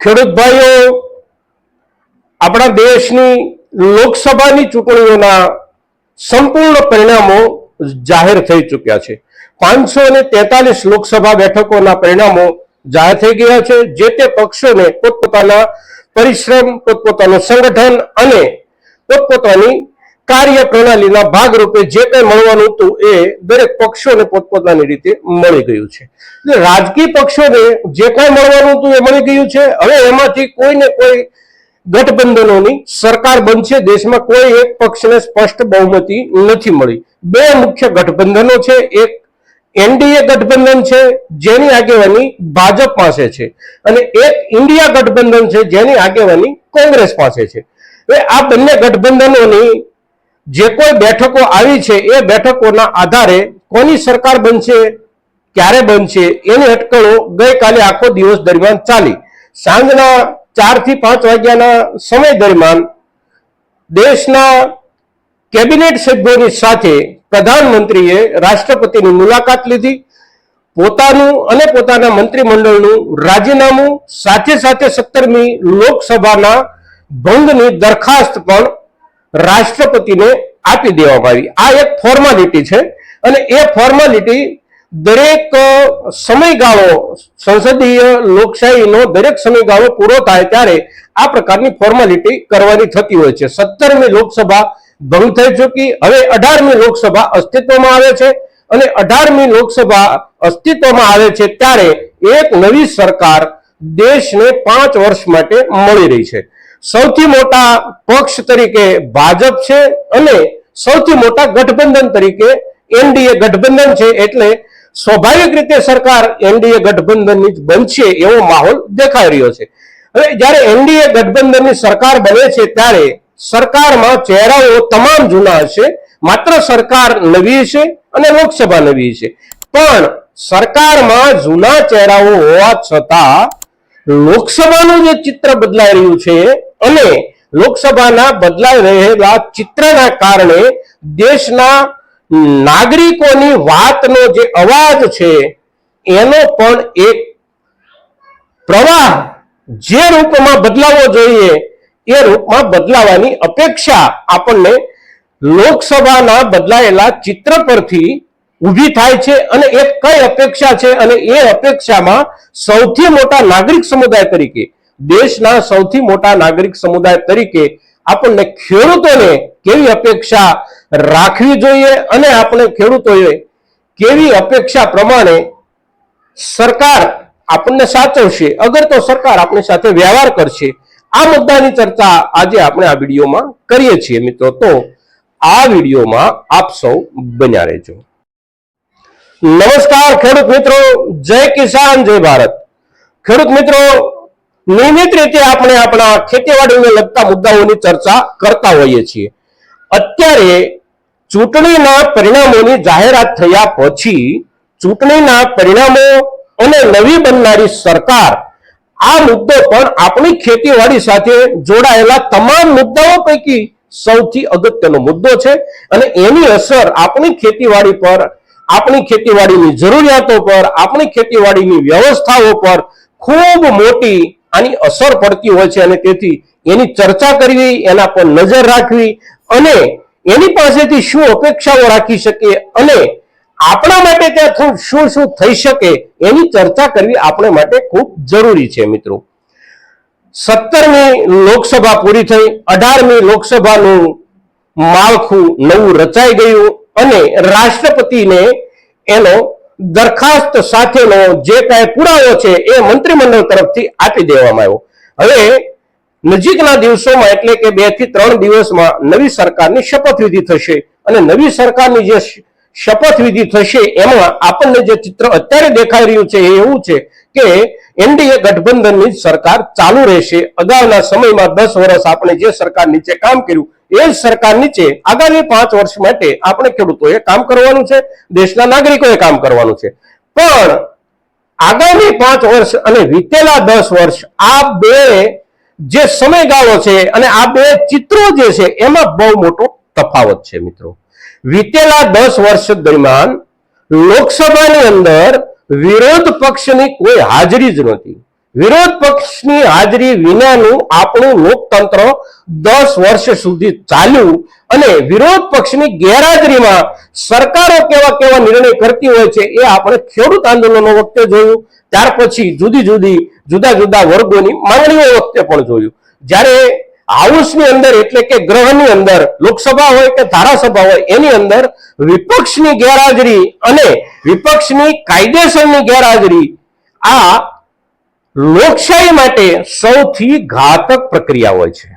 ખેડૂત ભાઈઓ, આપણા દેશની લોકસભાની ચૂંટણીઓના સંપૂર્ણ પરિણામો જાહેર થઈ ચૂક્યા છે. પાંચસો ને તેતાલીસ લોકસભા બેઠકોના પરિણામો જાહેર થઈ ગયા છે, જે તે પક્ષોને પોતપોતાના પરિશ્રમ, પોતપોતાનું સંગઠન અને પોતપોતાની કાર્ય પ્રણાલીના ભાગરૂપે જે કંઈ મળવાનું હતું એ દરેક પક્ષોને પોતપોતાની રીતે મળી ગયું છે. રાજકીય પક્ષોને જે કાંઈ મળવાનું હતું એ મળી ગયું છે. હવે એમાંથી કોઈને કોઈ ગઠબંધનોની સરકાર બનશે દેશમાં કોઈ એક પક્ષને સ્પષ્ટ બહુમતી નથી મળી. બે મુખ્ય ગઠબંધનો છે. એક એનડીએ ગઠબંધન છે, જેની આગેવાની ભાજપ પાસે છે અને એક ઇન્ડિયા ગઠબંધન છે, જેની આગેવાની કોંગ્રેસ પાસે છે. હવે આ બંને ગઠબંધનોની જે કોઈ બેઠકો આવી છે, એ બેઠકોના આધારે કોની સરકાર બનશે, ક્યારે બનશે, એની અટકળો ગઈકાલે આખો દિવસ દરમિયાન ચાલી. સાંજના ચારથી પાંચ વાગ્યાના સમય દરમિયાન દેશના કેબિનેટ સભ્યોની સાથે પ્રધાનમંત્રીએ રાષ્ટ્રપતિની મુલાકાત લીધી. પોતાનું અને પોતાના મંત્રીમંડળનું રાજીનામું સાથે સાથે સત્તરમી લોકસભાના ભંગની દરખાસ્ત પણ રાષ્ટ્રપતિને આપી દેવામાં આવી. આ એક ફોર્માલિટી છે અને એ ફોર્માલિટી દરેક સમયગાળો, સંસદીય લોકશાહીનો દરેક સમયગાળો પૂરો થાય ત્યારે આ પ્રકારની ફોર્માલિટી કરવાની થતી હોય છે. સત્તરમી લોકસભા ભંગ થઈ ચૂકી. હવે અઢારમી લોકસભા અસ્તિત્વમાં આવે છે અને અઢારમી લોકસભા અસ્તિત્વમાં આવે છે ત્યારે એક નવી સરકાર દેશને પાંચ વર્ષ માટે મળી રહી છે. સૌથી મોટા પક્ષ તરીકે ભાજપ છે અને સૌથી મોટા ગઠબંધન તરીકે એનડીએ ગઠબંધન છે એટલે સ્વાભાવિક રીતે સરકાર એનડીએ ગઠબંધનની જ બનશે એવો માહોલ દેખાઈ રહ્યો છે. હવે જ્યારે એનડીએ ગઠબંધનની સરકાર બને છે ત્યારે સરકારમાં ચહેરાઓ તમામ જૂના હશે, માત્ર સરકાર નવી છે અને લોકસભા નવી છે. પણ સરકારમાં જૂના ચહેરાઓ હોવા છતાં લોકસભાનું જે ચિત્ર બદલાઈ રહ્યું છે અને લોકસભાના બદલાઈ રહેલા ચિત્રના કારણે દેશના નાગરિકોની વાતનો જે અવાજ છે, એનો પણ એક પ્રવાહ જે રૂપમાં બદલાવો જોઈએ, એ રૂપમાં બદલાવાની અપેક્ષા આપણને લોકસભાના બદલાયેલા ચિત્ર પરથી ઊભી થાય છે અને એ કઈ અપેક્ષા છે અને એ અપેક્ષામાં સૌથી મોટા નાગરિક સમુદાય તરીકે દેશના સૌથી મોટા નાગરિક સમુદાય તરીકે આપણને ખેડૂતોને કેવી અપેક્ષા રાખવી જોઈએ અને આપણે ખેડૂતોએ કેવી અપેક્ષા પ્રમાણે સરકાર આપણને સાચવશે? અગર તો સરકાર આપણી સાથે વ્યવહાર કરશે. આ મુદ્દાની ચર્ચા આજે આપણે આ વિડીયોમાં કરીએ છીએ મિત્રો. તો આ વિડીયોમાં આપ સૌ બન્યા રહેજો. નમસ્કાર ખેડૂત મિત્રો. જય કિસાન, જય ભારત. ખેડૂત મિત્રો નિયમિત રીતે આપણે આપણા ખેતીવાડીને લગતા મુદ્દાઓની ચર્ચા કરતા હોઈએ છીએ. અત્યારે ચૂંટણીના પરિણામોની જાહેરાત થયા પછી ચૂંટણીના પરિણામો અને નવી બનનારી સરકાર આ મુદ્દો પણ આપણી ખેતીવાડી સાથે જોડાયેલા તમામ મુદ્દાઓ પૈકી સૌથી અગત્યનો મુદ્દો છે અને એની અસર આપણી ખેતીવાડી પર, આપણી ખેતીવાડીની જરૂરિયાતો પર, આપણી ખેતીવાડીની વ્યવસ્થાઓ પર ખૂબ મોટી આની અસર પડતી હોય છે અને તેથી એની ચર્ચા કરવી, એના પર નજર રાખવી અને એની પાસેથી શું અપેક્ષાઓ રાખી શકીએ અને આપણા માટે ત્યાં થોડું શું શું થઈ શકે એની ચર્ચા કરવી આપણે માટે ખૂબ જરૂરી છે મિત્રો. સત્તરમી લોકસભા પૂરી થઈ, અઢારમી લોકસભાનું માળખું નવું રચાઈ ગયું અને રાષ્ટ્રપતિને એનો દરખાસ્ત સાથેનો જે કાંઈ પુરાવો છે એ મંત્રીમંડળ તરફથી આપી દેવામાં આવ્યો. હવે નજીકના દિવસોમાં એટલે કે બેથી ત્રણ દિવસમાં નવી સરકારની શપથવિધિ થશે અને નવી સરકારની જે શપથવિધિ થશે એમાં આપણને જે ચિત્ર અત્યારે દેખાઈ રહ્યું છે એ એવું છે કે એનડીએ ગઠબંધનની સરકાર ચાલુ રહેશે. અગાઉના સમયમાં દસ વર્ષ આપણે જે સરકાર નીચે કામ કર્યું એ જ સરકાર નીચે આગામી પાંચ વર્ષ માટે આપણે ખેડૂતોએ કામ કરવાનું છે, દેશના નાગરિકોએ કામ કરવાનું છે. પણ આગામી પાંચ વર્ષ અને વીતેલા દસ વર્ષ આ બે જે સમયગાળો છે અને આ બે ચિત્રો જે છે, એમાં બહુ મોટો તફાવત છે મિત્રો. વીતેલા દસ વર્ષ દરમિયાન લોકસભાની અંદર વિરોધ પક્ષની કોઈ હાજરી જ નહોતી. વિરોધ પક્ષની હાજરી વિનાનું આપણું લોકતંત્ર દસ વર્ષ સુધી ચાલ્યું અને વિરોધ પક્ષની ગેરહાજરીમાં સરકારો કેવા કેવા નિર્ણય કરતી હોય છે એ આપણે ખેડૂત આંદોલનો વખતે જોયું. ત્યાર પછી જુદી જુદી, જુદા જુદા વર્ગોની માંગણીઓ વખતે પણ જોયું. જ્યારે હાઉસની અંદર એટલે કે ગ્રહની અંદર, લોકસભા હોય કે ધારાસભા હોય, એની અંદર વિપક્ષની ગેરહાજરી અને વિપક્ષની કાયદેસરની ગેરહાજરી આ લોકશાહી માટે સૌથી ઘાતક પ્રક્રિયા હોય છે.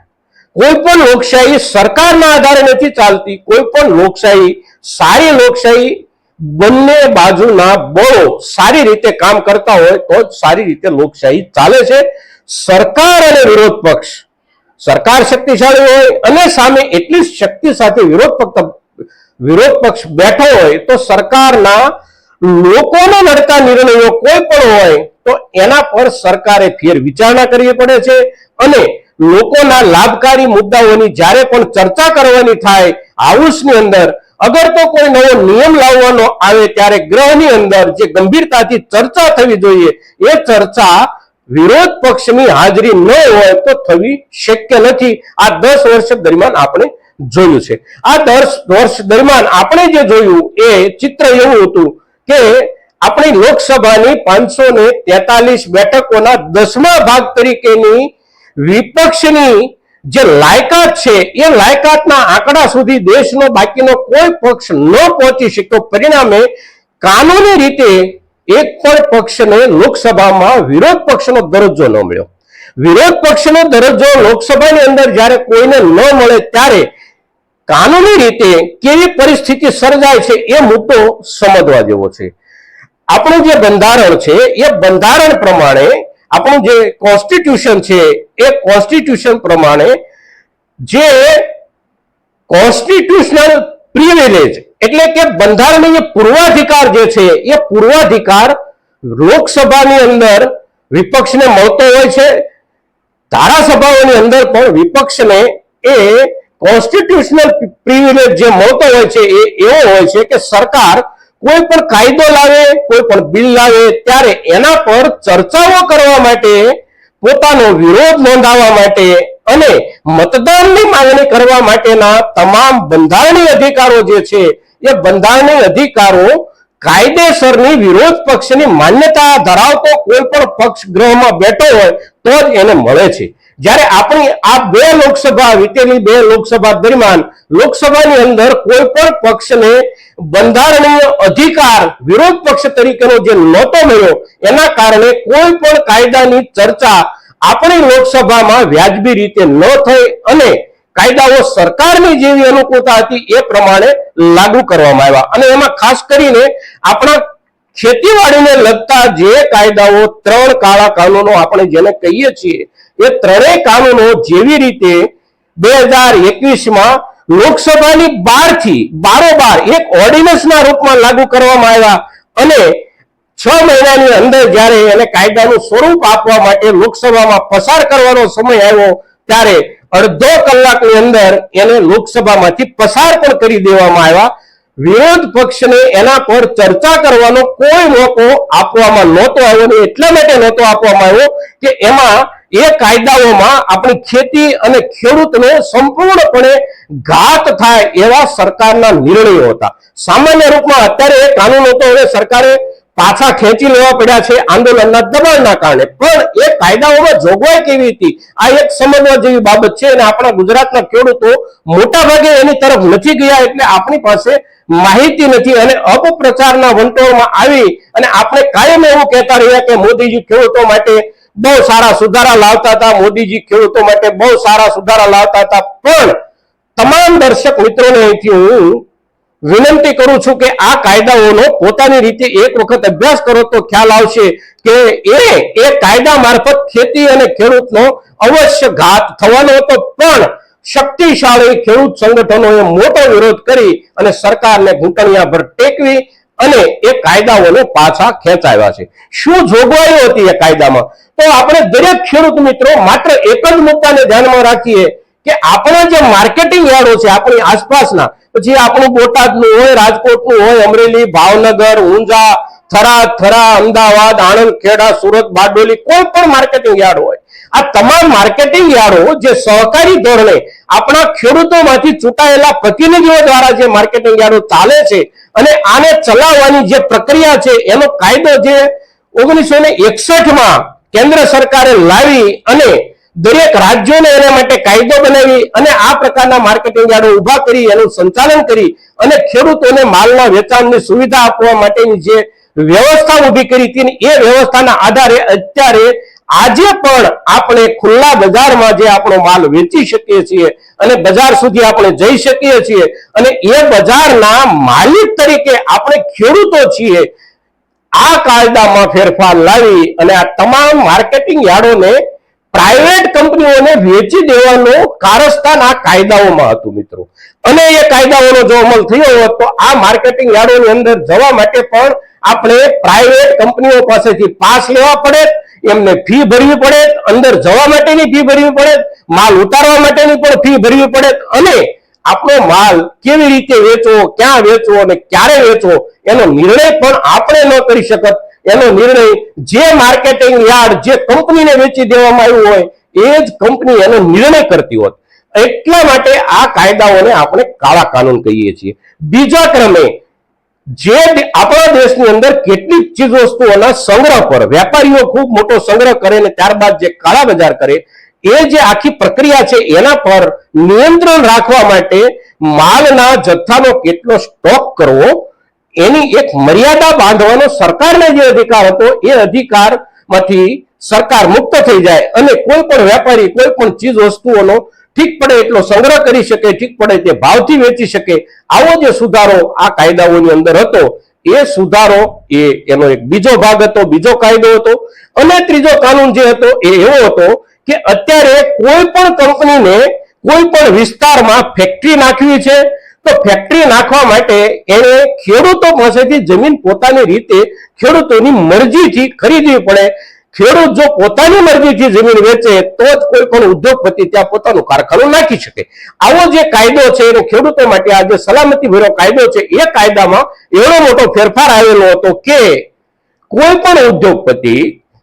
કોઈ પણ લોકશાહી સરકારના આધારે નથી ચાલતી, કોઈ પણ લોકશાહી સારી લોકશાહી બંને બાજુના બળો સારી રીતે કામ કરતા હોય તો જ સારી રીતે લોકશાહી ચાલે છે. સરકાર અને વિરોધ પક્ષ, સરકાર શક્તિશાળી હોય અને સામે એટલી શક્તિ સાથે વિરોધ પક્ષ વિરોધ પક્ષ બેઠો હોય તો સરકારના લોકોને લડતા નિર્ણયો કોઈ પણ હોય તો એના પર સરકારે ફેર વિચારણા કરવી પડે છે અને લોકોના લાભકારી મુદ્દાઓની જ્યારે પણ ચર્ચા કરવાની થાય, હાઉસની અંદર, અગર તો કોઈ નવો નિયમ લાવવાનો આવે ત્યારે ગ્રહની અંદર જે ગંભીરતાથી ચર્ચા થવી જોઈએ, એ ચર્ચા વિરોધ પક્ષની હાજરી ન હોય તો થવી શક્ય નથી. આ દસ વર્ષ દરમિયાન આપણે જોયું છે. આ દસ વર્ષ દરમિયાન આપણે જે જોયું એ ચિત્ર એવું હતું કે આપણી લોકસભાની પાંચસો ને તેતાલીસ બેઠકોના દસમા ભાગ તરીકેની વિપક્ષની જે લાયકાત છે, એ લાયકાતના આંકડા સુધી દેશનો બાકીનો કોઈ પક્ષ ન પહોંચી શક્યો. પરિણામે કાનૂની રીતે એક પણ પક્ષને લોકસભામાં વિરોધ પક્ષનો દરજ્જો ન મળ્યો. વિરોધ પક્ષનો દરજ્જો લોકસભાની અંદર જ્યારે કોઈને ન મળે ત્યારે કાનૂની રીતે કેવી પરિસ્થિતિ સર્જાય છે, એ મુદ્દો સમજવા જેવો છે. આપણું જે બંધારણ છે, એ બંધારણ પ્રમાણે આપણું જે કોન્સ્ટિટ્યુશન છે, એ કોન્સ્ટિટ્યુશન પ્રમાણે જે કોન્સ્ટિટ્યુશનલ પ્રિવિલેજ એટલે કે બંધારણીય પૂર્વાધિકાર જે છે, એ પૂર્વાધિકાર લોકસભાની અંદર વિપક્ષને મળતો હોય છે. ધારાસભાઓની અંદર પણ વિપક્ષને એ કોન્સ્ટિટ્યુશનલ પ્રિવિલેજ જે મળતો હોય છે, એ એવો હોય છે કે સરકાર કોઈ પણ કાયદો લાવે, કોઈ પણ બિલ લાવે, ત્યારે એના પર ચર્ચાઓ કરવા માટે, પોતાનો વિરોધ નોંધાવવા માટે અને મતદાનની માંગણી કરવા માટેના તમામ બંધારણીય અધિકારો જે છે, એ બંધારણીય અધિકારો કાયદેસરની વિરોધ પક્ષની માન્યતા ધરાવતો કોઈ પણ પક્ષ ગ્રહમાં બેઠો હોય તો જ એને મળે છે. જ્યારે આપણી આ બે લોકસભા વીતેલી બે લોકસભા દરમિયાન લોકસભાની અંદર કોઈ પણ પક્ષને બંધારણીય અધિકાર, વિરોધ પક્ષ તરીકેનો જે નહોતો મળ્યો, એના કારણે કોઈ પણ કાયદાની ચર્ચા આપણી લોકસભામાં વ્યાજબી રીતે ન થઈ અને કાયદાઓ સરકારની જેવી અનુકૂળતા હતી એ પ્રમાણે લાગુ કરવામાં આવ્યા. અને એમાં ખાસ કરીને આપણા ખેતીવાડીને લગતા જે કાયદાઓ ત્રણ કાળા કાનૂનો આપણે જેને કહીએ છીએ, એ ત્રણેય કાનૂનો જેવી રીતે બે હજાર એકવીસમાં લોકસભાની બારથી બારોબાર એક ઓર્ડિનન્સના રૂપમાં લાગુ કરવામાં આવ્યા અને છ મહિનાની અંદર જ્યારે એને કાયદાનું સ્વરૂપ આપવા માટે લોકસભામાં પસાર કરવાનો સમય આવ્યો, ત્યારે અડધો કલાકની અંદર એને લોકસભામાંથી પસાર પણ કરી દેવામાં આવ્યા. વિરોધ પક્ષને એના પર ચર્ચા કરવાનો કોઈ મોકો આપવામાં નહોતો આવ્યો એટલા માટે નહોતો આપવામાં આવ્યો કે એમાં એ કાયદાઓમાં આપણી ખેતી અને ખેડૂતને સંપૂર્ણપણે ઘાત થાય એવા સરકારના નિર્ણયો હતા. સામાન્ય રૂપમાં અત્યારે એ કાનૂન હતો, હવે સરકારે પાછા ખેંચી લેવા પડ્યા છે આંદોલનના દબાણના કારણે. પણ એ કાયદાઓમાં જોગવાઈ કેવી હતી? આ એક સમજવા જેવી બાબત છે અને આપણા ગુજરાતના ખેડૂતો મોટા ભાગે એની તરફ નથી ગયા એટલે આપણી પાસે માહિતી નથી અને અપપ્રચારના વંટોળમાં આવી અને આપણે કાયમ એવું કહેતા રહ્યા કે મોદીજી ખેડૂતો માટે બહુ સારા સુધારા લાવતા હતા, મોદીજી ખેડૂતો માટે બહુ સારા સુધારા લાવતા હતા. પણ તમામ દર્શક મિત્રોને અહીંથી હું વિનંતી કરું છું કે આ કાયદાઓનો પોતાની રીતે એક વખત અભ્યાસ કરો તો ખ્યાલ આવશે કે એ એ કાયદા મારફત ખેતી અને ખેડૂતનો અવશ્ય ઘાત થવાનો હતો. પણ શક્તિશાળી ખેડૂત સંગઠનોએ મોટો વિરોધ કરી અને સરકારને ઘૂંટણિયા પર ટેકવી અને એ કાયદાઓને પાછા ખેંચાવ્યા છે. શું જોગવાઈઓ હતી એ કાયદામાં? તો આપણે દરેક ખેડૂત મિત્રો માત્ર એક જ મુદ્દાને ધ્યાનમાં રાખીએ કે આપણા જે માર્કેટિંગ યાર્ડો છે, આપણી આસપાસના પછી આપણું બોટાદનું હોય, રાજકોટનું હોય, અમરેલી, ભાવનગર, ઊંઝા, થરા થરા, અમદાવાદ આણંદ ખેડા સુરત, બારડોલી, કોઈ પણ માર્કેટિંગ યાર્ડ હોય. આ તમામ માર્કેટિંગ યાર્ડો જે સહકારી ધોરણે આપણા ખેડૂતોમાંથી ચૂંટાયેલા પ્રતિનિધિઓ દ્વારા જે માર્કેટિંગ યાર્ડો ચાલે છે અને આને ચલાવવાની જે પ્રક્રિયા છે, એનો કાયદો જે ઓગણીસો ને એકસઠમાં કેન્દ્ર સરકારે લાવી અને દરેક રાજ્યોને એના માટે કાયદો બનાવી અને આ પ્રકારના માર્કેટિંગ યાર્ડો ઊભા કરી એનું સંચાલન કરી અને ખેડૂતોને માલના વેચાણની સુવિધા આપવા માટેની જે વ્યવસ્થા ઊભી કરી હતી એ વ્યવસ્થાના આધારે અત્યારે આજે પણ આપણે ખુલ્લા બજારમાં જે આપણો માલ વેચી શકીએ છીએ અને બજાર સુધી આપણે જઈ શકીએ છીએ અને એ બજારના માલિક તરીકે આપણે ખેડૂતો છીએ, આ કાયદામાં ફેરફાર લાવી અને આ તમામ માર્કેટિંગ યાર્ડોને પ્રાઇવેટ કંપનીઓને વેચી દેવાનું કારસ્તાન આ કાયદાઓમાં હતું મિત્રો. અને એ કાયદાઓનો જો અમલ થયો હોત તો આ માર્કેટિંગ યાર્ડોની અંદર જવા માટે પણ આપણે પ્રાઇવેટ કંપનીઓ પાસેથી પાસ લેવા પડે, એમને ફી ભરવી પડે, અંદર જવા માટેની ફી ભરવી પડે, માલ ઉતારવા માટેની પણ ફી ભરવી પડે અને આપણો માલ કેવી રીતે વેચવો, ક્યાં વેચવો અને ક્યારે વેચવો, એનો નિર્ણય પણ આપણે ન કરી શકત. એનો નિર્ણય જે માર્કેટિંગ યાર્ડ, જે કંપનીને વેચી દેવામાં આવ્યું હોય, એ જ કંપની એનો નિર્ણય કરતી હોત. એટલા માટે આ કાયદાઓને આપણે કાળા કાનૂન કહીએ છીએ. બીજા ક્રમે, જે આપણા દેશની અંદર કેટલીક ચીજ વસ્તુઓના સંગ્રહ પર, વેપારીઓ ખૂબ મોટો સંગ્રહ કરે અને ત્યારબાદ જે કાળા બજાર કરે એ જે આખી પ્રક્રિયા છે એના પર નિયંત્રણ રાખવા માટે માલના જથ્થાનો કેટલો સ્ટોક કરવો, એની એક મર્યાદા બાંધવાનો સરકારને જે અધિકાર હતો, એ અધિકારમાંથી સરકાર મુક્ત થઈ જાય અને કોઈ પણ વેપારી, કોઈ પણ ચીજ વસ્તુઓનો ઠીક પડે એટલો સંગ્રહ કરી શકે, ઠીક પડે તે ભાવથી વેચી શકે. આવો જે સુધારો આ કાયદાઓની અંદર હતો, એ સુધારો એ એનો એક બીજો ભાગ હતો, બીજો કાયદો હતો. અને ત્રીજો કાનૂન જે હતો, એ એવો હતો કે અત્યારે કોઈ પણ કંપનીને કોઈ પણ વિસ્તારમાં ફેક્ટરી નાખવી છે, તો ફેક્ટરી નાખવા માટે એને ખેડૂતો પાસેથી જમીન પોતાની રીતે ખેડૂતોની મરજીથી ખરીદવી પડે. ખેડૂત જો પોતાની મરજીથી જમીન વેચે, તો જ કોઈ પણ ઉદ્યોગપતિ ત્યાં પોતાનું કારખાનું નાખી શકે. આવો જે કાયદો છે, એને ખેડૂતો માટે આ જે સલામતી ભર્યો કાયદો છે, એ કાયદામાં એવો મોટો ફેરફાર આવેલો હતો કે કોઈ પણ ઉદ્યોગપતિ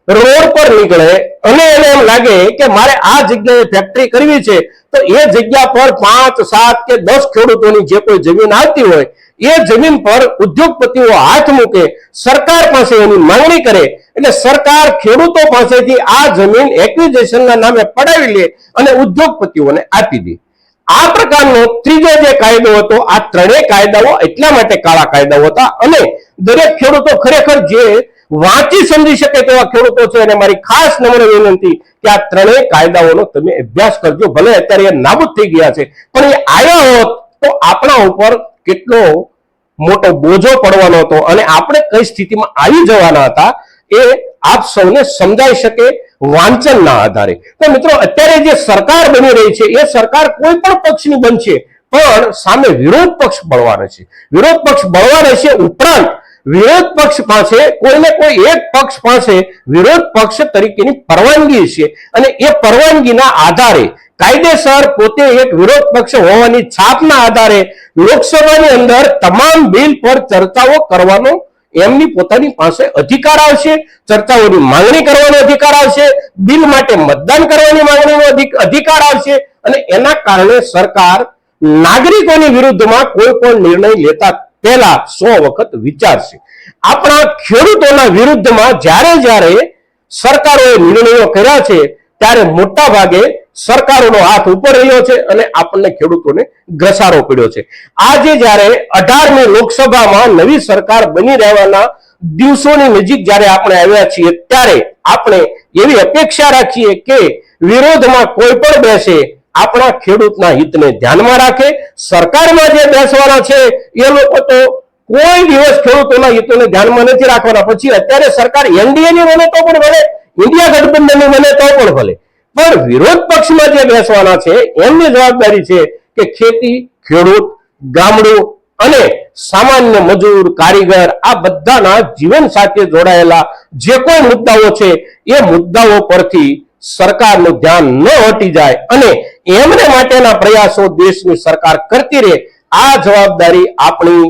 રોડ પર નીકળે, અને એને એમ લાગે કે મારે આ જગ્યાએ ફેક્ટરી કરવી છે, તો એ જગ્યા પર પાંચ, સાત કે દસ ખેડૂતોની જે કોઈ જમીન આવતી હોય, એ જમીન પર ઉદ્યોગપતિઓ હાથ મૂકે, સરકાર પાસે એની માંગણી કરે, એટલે સરકાર ખેડૂતો પાસેથી આ જમીન એક્વિઝેશનના નામે પડાવી લે અને ઉદ્યોગપતિઓને આપી દે. આ પ્રકારનો ત્રીજો જે કાયદો હતો, આ ત્રણેય કાયદાઓ એટલા માટે કાળા કાયદાઓ હતા, અને દરેક ખેડૂતો ખરેખર જે વાંચી સમજી શકે તેવા ખેડૂતો છે અને મારી ખાસ નમ્ર વિનંતી કે આ ત્રણેય કાયદાઓનો તમે અભ્યાસ કરજો. ભલે અત્યારે એ નાબૂદ થઈ ગયા છે, પણ એ આવ્યા હોત તો આપણા ઉપર કેટલો મોટો બોજો પડવાનો હતો અને આપણે કઈ સ્થિતિમાં આવી જવાના હતા એ આપ સૌને સમજાઈ શકે વાંચનના આધારે. તો મિત્રો, અત્યારે જે સરકાર બની રહી છે, એ સરકાર કોઈ પણ પક્ષની બનશે, પણ સામે વિરોધ પક્ષ બળવાનો છે. વિરોધ પક્ષ બળવાનો છે ઉપરાંત વિરોધ પક્ષ પાસે, કોઈને કોઈ એક પક્ષ પાસે વિરોધ પક્ષ તરીકેની પરવાનગી છે. અને એ પરવાનગીના આધારે કાયદેસર પોતે એક વિરોધ પક્ષ હોવાની છાપના આધારે લોકસભાની અંદર તમામ બિલ પર ચર્ચાઓ કરવાનો એમની પોતાની પાસે અધિકાર આવશે, ચર્ચાઓની માંગણી કરવાનો અધિકાર આવશે, બિલ માટે મતદાન કરવાની માંગણીનો અધિકાર આવશે અને એના કારણે સરકાર નાગરિકોની વિરુદ્ધમાં કોઈ પણ નિર્ણય લેતા પહેલા સો વખત વિચારશે. આપણા ખેડૂતોના વિરુદ્ધમાં જ્યારે જ્યારે સરકારોએ નિર્ણયો કર્યા છે, ત્યારે મોટા ભાગે સરકારોનો હાથ ઉપર રહ્યો છે અને આપણને ખેડૂતોને ઘસારો પડ્યો છે. આજે જ્યારે અઢારમી લોકસભામાં નવી સરકાર બની રહેવાના દિવસોની નજીક જ્યારે આપણે આવ્યા છીએ, ત્યારે આપણે એવી અપેક્ષા રાખીએ કે વિરોધમાં કોઈ પણ બેસે આપણા ખેડૂતના હિતને ધ્યાનમાં રાખે, સરકારમાં જે બેસવાના છે, એ લોકો તો કોઈ દિવસ ખેડૂતોના હિતોને ધ્યાનમાં નથી રાખવાના. પછી અત્યારે સરકાર એનડીએ ની બને તો પણ ભલે, ઇન્ડિયા ગઠબંધનની બને તો પણ ભલે. પણ વિરોધ પક્ષમાં જે બેસવાના છે, એમની જવાબદારી છે કે ખેતી, ખેડૂત, ગામડું અને સામાન્ય મજૂર, કારીગર, આ બધાના જીવન સાથે જોડાયેલા જે કોઈ મુદ્દાઓ છે, એ મુદ્દાઓ પરથી સરકારનું ધ્યાન ન હટી જાય અને એમને માટેના પ્રયાસો દેશની સરકાર કરતી રહે. આ જવાબદારી આપણી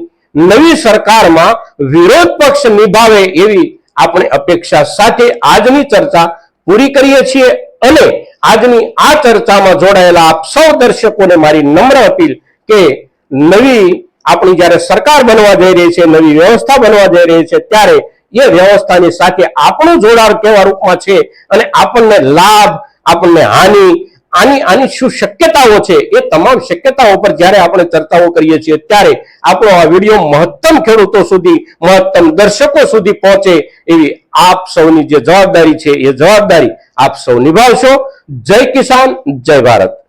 નવી સરકારમાં વિરોધ પક્ષ નિભાવે એવી આપણે અપેક્ષા સાથે આજની ચર્ચા પૂરી કરીએ છીએ અને આજની આ ચર્ચામાં જોડાયેલા આપ સૌ દર્શકોને મારી નમ્ર અપીલ કે નવી આપણી જ્યારે સરકાર બનવા જઈ રહી છે, નવી વ્યવસ્થા બનવા જઈ રહી છે, ત્યારે એ વ્યવસ્થાની સાથે આપણું જોડાણ કેવા રૂપમાં છે અને આપણને લાભ, આપણને હાનિ આની આની શું શક્યતાઓ છે એ તમામ શક્યતાઓ પર જ્યારે આપણે ચર્ચાઓ કરીએ છીએ ત્યારે આપણો આ વીડિયો મહત્તમ ખેડૂતો સુધી, મહત્તમ દર્શકો સુધી પહોંચે એવી આપ સૌની જે જવાબદારી છે એ જવાબદારી આપ સૌ નિભાવશો. જય કિસાન, જય ભારત.